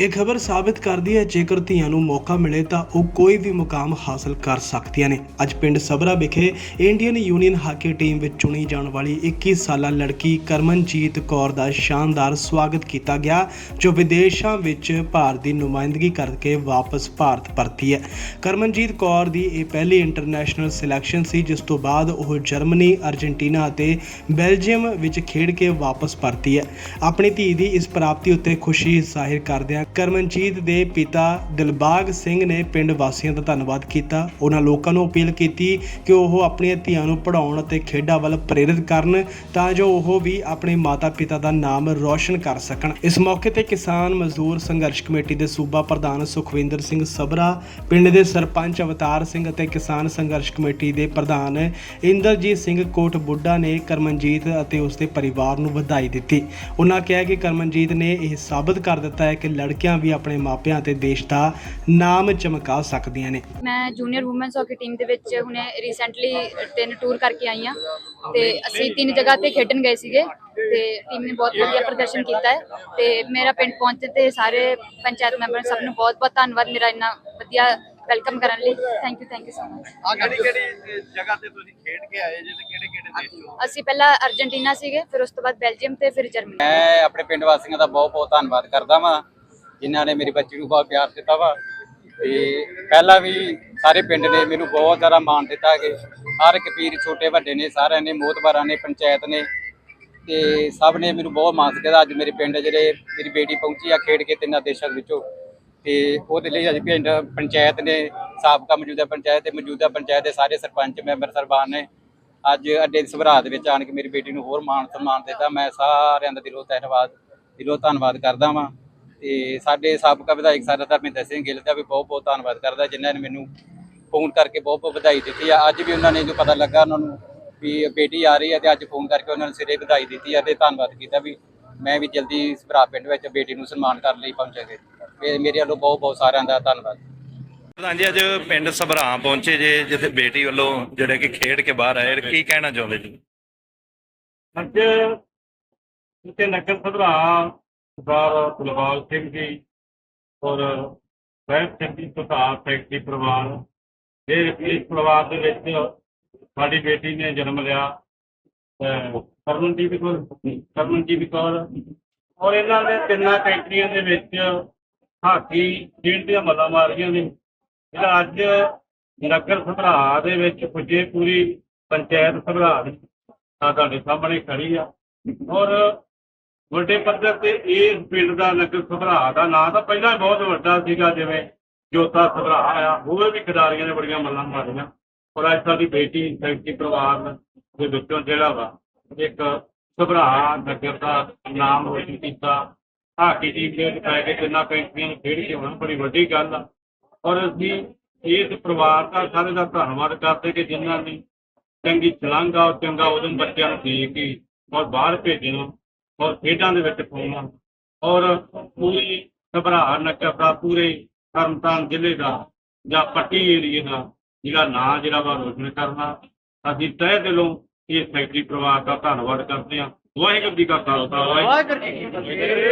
ਇਹ ਖਬਰ ਸਾਬਿਤ ਕਰਦੀ ਹੈ, ਜੇਕਰ ਧੀਆਂ ਨੂੰ ਮੌਕਾ ਮਿਲੇ ਤਾਂ ਉਹ ਕੋਈ ਵੀ ਮੁਕਾਮ ਹਾਸਲ ਕਰ ਸਕਦੀਆਂ ਨੇ। ਅੱਜ ਪਿੰਡ ਸਬਰਾ ਵਿਖੇ ਇੰਡੀਅਨ ਯੂਨੀਅਨ ਹਾਕੀ ਟੀਮ ਵਿੱਚ ਚੁਣੀ ਜਾਣ ਵਾਲੀ 21 ਸਾਲਾ ਲੜਕੀ ਕਰਮਨਜੀਤ ਕੌਰ ਦਾ ਸ਼ਾਨਦਾਰ ਸਵਾਗਤ ਕੀਤਾ ਗਿਆ, ਜੋ ਵਿਦੇਸ਼ਾਂ ਵਿੱਚ ਭਾਰਤ ਦੀ ਨੁਮਾਇੰਦਗੀ ਕਰਕੇ ਵਾਪਸ ਭਾਰਤ ਪਰਤੀ ਹੈ। ਕਰਮਨਜੀਤ ਕੌਰ ਦੀ ਇਹ ਪਹਿਲੀ ਇੰਟਰਨੈਸ਼ਨਲ ਸਿਲੈਕਸ਼ਨ ਸੀ, ਜਿਸ ਤੋਂ ਬਾਅਦ ਉਹ ਜਰਮਨੀ ਅਰਜنٹੀਨਾ ਅਤੇ ਬੈਲਜੀਅਮ ਵਿੱਚ ਖੇਡ ਕੇ ਵਾਪਸ ਪਰਤੀ ਹੈ। ਆਪਣੀ ਧੀ ਦੀ ਇਸ ਪ੍ਰਾਪਤੀ ਉੱਤੇ ਖੁਸ਼ੀ ਜ਼ਾਹਿਰ ਕਰਦਿਆਂ ਕਰਮਨਜੀਤ ਦੇ ਪਿਤਾ ਦਿਲਬਾਗ ਸਿੰਘ ਨੇ ਪਿੰਡ ਵਾਸੀਆਂ ਦਾ ਧੰਨਵਾਦ ਕੀਤਾ। ਉਹਨਾਂ ਲੋਕਾਂ ਨੂੰ ਅਪੀਲ ਕੀਤੀ ਕਿ ਉਹ ਆਪਣੀਆਂ ਧੀਆਂ ਨੂੰ ਪੜ੍ਹਾਉਣ ਅਤੇ ਖੇਡਾਂ ਵੱਲ ਪ੍ਰੇਰਿਤ ਕਰਨ ਤਾਂ ਜੋ ਉਹ ਵੀ ਆਪਣੇ ਮਾਤਾ-ਪਿਤਾ ਦਾ ਨਾਮ ਰੌਸ਼ਨ ਕਰ ਸਕਣ। ਇਸ ਮੌਕੇ ਤੇ ਕਿਸਾਨ ਮਜ਼ਦੂਰ ਸੰਘਰਸ਼ ਕਮੇਟੀ ਦੇ ਸੂਬਾ ਪ੍ਰਧਾਨ ਸੁਖਵਿੰਦਰ ਸਿੰਘ ਸਬਰਾ ਪਿੰਡ ਦੇ ਸਰਪੰਚ ਅਵਤਾਰ ਸਿੰਘ ਅਤੇ ਕਿਸਾਨ ਸੰਘਰਸ਼ ਕਮੇਟੀ ਦੇ ਪ੍ਰਧਾਨ ਇੰਦਰਜੀਤ ਸਿੰਘ ਕੋਟ ਬੁੱਢਾ ਨੇ ਕਰਮਨਜੀਤ ਅਤੇ ਉਸ ਦੇ ਪਰਿਵਾਰ ਨੂੰ ਵਧਾਈ ਦਿੱਤੀ। ਉਹਨਾਂ ਕਿਹਾ ਕਿ ਕਰਮਨਜੀਤ ਨੇ ਇਹ ਸਾਬਤ ਕਰ ਦਿੱਤਾ ਹੈ ਕਿ ਲੜਕੀ ਲੜਕੀਆਂ ਵੀ ਆਪਣੇ ਮਾਪਿਆਂ ਅਤੇ ਦੇਸ਼ ਦਾ ਨਾਮ ਚਮਕਾ ਸਕਦੀਆਂ ਨੇ। ਮੈਂ ਜੂਨੀਅਰ ਔਮਨਸ ਹਾਕੀ ਟੀਮ ਦੇ ਵਿੱਚ ਹੁਣੇ ਰੀਸੈਂਟਲੀ ਤਿੰਨ ਟੂਰ ਕਰਕੇ ਆਈ ਹਾਂ ਤੇ ਅਸੀਂ ਤਿੰਨ ਜਗ੍ਹਾ ਤੇ ਖੇਡਣ ਗਏ ਸੀਗੇ ਤੇ ਟੀਮ ਨੇ ਬਹੁਤ ਵਧੀਆ ਪ੍ਰਦਰਸ਼ਨ ਕੀਤਾ ਹੈ ਤੇ ਮੇਰਾ ਪਿੰਡ ਪਹੁੰਚੇ ਤੇ ਸਾਰੇ ਪੰਚਾਇਤ ਮੈਂਬਰ ਸਭ ਨੂੰ ਬਹੁਤ ਬਹੁਤ ਧੰਨਵਾਦ ਮੇਰਾ ਇੰਨਾ ਵਧੀਆ ਵੈਲਕਮ ਕਰਨ ਲਈ। Thank you thank you so much ਆ ਕਿਹੜੀ ਕਿਹੜੀ ਜਗ੍ਹਾ ਤੇ ਤੁਸੀਂ ਖੇਡ ਕੇ ਆਏ ਜੇ ਤੇ ਕਿਹੜੇ ਕਿਹੜੇ ਦੇਸ਼ ਤੋਂ ਅਸੀਂ ਪਹਿਲਾਂ ਅਰਜنٹੀਨਾ ਸੀਗੇ ਫਿਰ ਉਸ ਤੋਂ ਬਾਅਦ ਬੈਲਜੀਅਮ ਤੇ ਫਿਰ ਜਰਮਨੀ। ਮੈਂ ਆਪਣੇ ਪਿੰਡ ਵਾਸੀਆਂ ਦਾ ਬਹੁਤ ਬਹੁਤ ਧੰਨਵਾਦ ਕਰਦਾ ਵਾਂ। ਜਿਨ੍ਹਾਂ ਨੇ ਮੇਰੀ ਬੱਚੀ ਨੂੰ ਬਹੁਤ ਪਿਆਰ ਦਿੱਤਾ ਵਾ। ਤੇ ਪਹਿਲਾਂ ਵੀ ਸਾਰੇ ਪਿੰਡ ਨੇ ਮੈਨੂੰ ਬਹੁਤ ਜ਼ਿਆਦਾ ਮਾਣ ਦਿੱਤਾ ਕਿ ਹਰ ਇੱਕ ਪੀਰ ਛੋਟੇ ਵੱਡੇ ਨੇ, ਸਾਰਿਆਂ ਨੇ, ਮੋਤਬਾਰਾਂ ਨੇ, ਪੰਚਾਇਤ ਨੇ। ਤੇ ਸਭ ਨੇ ਮੈਨੂੰ ਬਹੁਤ ਮਾਣ ਦਿੱਤਾ। ਅੱਜ ਮੇਰੇ ਪਿੰਡ ਜਿਹੜੇ ਮੇਰੀ ਬੇਟੀ ਪਹੁੰਚੀ ਆ ਖੇਡ ਕੇ ਤਿੰਨਾਂ ਦੇਸ਼ਾਂ ਵਿੱਚੋਂ। ਤੇ ਉਹਦੇ ਲਈ ਅੱਜ ਪਿੰਡ ਪੰਚਾਇਤ ਨੇ, ਸਾਬਕਾ ਮੌਜੂਦਾ ਪੰਚਾਇਤ ਤੇ ਮੌਜੂਦਾ ਪੰਚਾਇਤ ਦੇ ਸਾਰੇ ਸਰਪੰਚ, ਮੈਂਬਰ, ਸਰਬਾਨ ਨੇ ਅੱਜ ਅੱਡੇ ਦੀ ਸਭਰਾ ਦੇ ਵਿੱਚ ਆਣ ਕੇ ਮੇਰੀ ਬੇਟੀ ਨੂੰ ਹੋਰ ਮਾਣ ਸਨਮਾਨ ਦਿੱਤਾ। ਮੈਂ ਸਾਰਿਆਂ ਦਾ ਦਿਲੋਂ ਧੰਨਵਾਦ ਦਿਲੋਂ ਧੰਨਵਾਦ ਕਰਦਾ ਵਾਂ। ਤੇ ਸਾਡੇ ਸਾਬਕਾ ਵਿਧਾਇਕ ਸਰ ਧਰਮਿੰਦਰ ਸਿੰਘ ਗਿੱਲ ਦਾ ਵੀ ਬਹੁਤ ਬਹੁਤ ਧੰਨਵਾਦ ਕਰਦਾ ਜਿਨ੍ਹਾਂ ਨੇ ਮੈਨੂੰ ਫੋਨ ਕਰਕੇ ਬਹੁਤ ਬਹੁਤ ਵਧਾਈ ਦਿੱਤੀ ਆ। ਅੱਜ ਵੀ ਉਹਨਾਂ ਨੇ ਜੋ ਪਤਾ ਲੱਗਾ ਉਹਨਾਂ ਨੂੰ ਵੀ ਬੇਟੀ ਆ ਰਹੀ ਹੈ ਤੇ ਅੱਜ ਫੋਨ ਕਰਕੇ ਉਹਨਾਂ ਨੂੰ ਸਿਰੇ ਵਧਾਈ ਦਿੱਤੀ ਆ ਤੇ ਧੰਨਵਾਦ ਕੀਤਾ ਵੀ ਮੈਂ ਵੀ ਜਲਦੀ ਸਭਰਾ ਪਿੰਡ ਵਿੱਚ ਬੇਟੀ ਨੂੰ ਸਨਮਾਨ ਕਰਨ ਲਈ ਪਹੁੰਚਾਂਗੇ। ਤੇ ਮੇਰੇ ਵੱਲੋਂ ਬਹੁਤ ਬਹੁਤ ਸਾਰਿਆਂ ਦਾ ਧੰਨਵਾਦ। ਪ੍ਰਧਾਨ ਜੀ ਅੱਜ ਪਿੰਡ ਸਭਰਾਂ ਪਹੁੰਚੇ ਜੇ ਜਿੱਥੇ ਬੇਟੀ ਵੱਲੋਂ ਜਿਹੜੇ ਕਿ ਖੇਡ ਕੇ ਬਾਹਰ ਆਏ ਕੀ ਕਹਿਣਾ ਚਾਹੁੰਦੇ ਜੀ? ਅੱਜ ਇੱਥੇ ਨਗਰ ਸਭਰਾ ਸਰਦਾਰ ਗੁਲਬਾਲ ਸਿੰਘ ਜੀ ਔਰ ਵੈਦ ਸਿੰਘ ਜੀ ਪ੍ਰਧਾਨ ਫੈਕਟਰੀ ਪਰਿਵਾਰ। ਇਹ ਇਸ ਪਰਿਵਾਰ ਦੇ ਵਿੱਚ ਸਾਡੀ ਬੇਟੀ ਨੇ ਜਨਮ ਲਿਆ, ਅਹ ਕੌਰ ਕਰਮਨਜੀਤ ਕੌਰ। ਔਰ ਇਹਨਾਂ ਨੇ ਤਿੰਨਾਂ ਫੈਕਟਰੀਆਂ ਦੇ ਵਿੱਚ ਹਾਕੀ ਖੇਡ ਦੀਆਂ ਮੱਲਾਂ ਮਾਰੀਆਂ ਨੇ। ਜਿਹੜਾ ਅੱਜ ਨਗਰ ਸਭਰਾ ਦੇ ਵਿੱਚ ਪੁੱਜੇ, ਪੂਰੀ ਪੰਚਾਇਤ ਸਭਰਾ ਦੀ ਤੁਹਾਡੇ ਸਾਹਮਣੇ ਖੜੀ ਆ। ਔਰ ਵੱਡੇ ਪੱਧਰ ਤੇ ਇਸ ਪਿੰਡ ਦਾ ਨਗਰ ਸਭਰਾ ਦਾ ਨਾਂ ਤਾਂ ਪਹਿਲਾਂ ਬਹੁਤ ਵੱਡਾ ਸੀਗਾ, ਜਿਵੇਂ ਜੋਤਾ ਸਭਰਾ ਆ ਹੋਰ ਵੀ ਖਿਡਾਰੀਆਂ ਨੇ ਬੜੀਆਂ ਮੱਲਾਂ ਮਾਰੀਆਂ। ਔਰ ਅੱਜ ਸਾਡੀ ਬੇਟੀ ਫੈਕਟਰੀ ਪਰਿਵਾਰ ਦੇ ਵਿੱਚੋਂ ਜਿਹੜਾ ਵਾ, ਇੱਕ ਸਭਰਾ ਨਗਰ ਦਾ ਨਾਮ ਰੋਸ਼ਨ ਕੀਤਾ। ਹਾਕੀ ਦੀ ਖੇਡ ਪੈ ਕੇ ਤਿੰਨਾਂ ਕੰਟਰੀਆਂ ਨੂੰ ਖੇਡ ਕੇ, ਹੁਣ ਬੜੀ ਵੱਡੀ ਗੱਲ ਆ। ਔਰ ਅਸੀਂ ਇਸ ਪਰਿਵਾਰ ਦਾ ਸਾਰੇ ਦਾ ਧੰਨਵਾਦ ਕਰਦੇ ਕਿ ਜਿਨ੍ਹਾਂ ਨੇ ਚੰਗੀ ਛਲਾਂਗਾ ਔਰ ਚੰਗਾ ਉਦਮ ਬੱਚਿਆਂ ਨੂੰ ਦੇ ਕੇ ਔਰ ਬਾਹਰ ਭੇਜਣਾ ਔਰ ਖੇਡਾਂ ਦੇ ਵਿੱਚ ਪਾਉਣਾ ਔਰ ਪੂਰੀ ਘਬਰਾ ਨਗਰ ਦਾ ਪੂਰੇ ਤਰਨਤਾਰਨ ਜ਼ਿਲ੍ਹੇ ਦਾ ਜਾਂ ਪੱਟੀ ਏਰੀਏ ਦਾ ਜਿਹੜਾ ਨਾਂ ਜਿਹੜਾ ਵਾ ਰੋਸ਼ਨ ਕਰਨਾ। ਅਸੀਂ ਤਹਿ ਦਿਲੋਂ ਇਸ ਫੈਕਟਰੀ ਪਰਿਵਾਰ ਦਾ ਧੰਨਵਾਦ ਕਰਦੇ ਹਾਂ। ਵਾਹਿਗੁਰੂ ਜੀ ਕਾ ਖਾਲਸਾ, ਵਾਹਿਗੁਰੂ ਜੀ ਕੀ ਫਤਿਹ।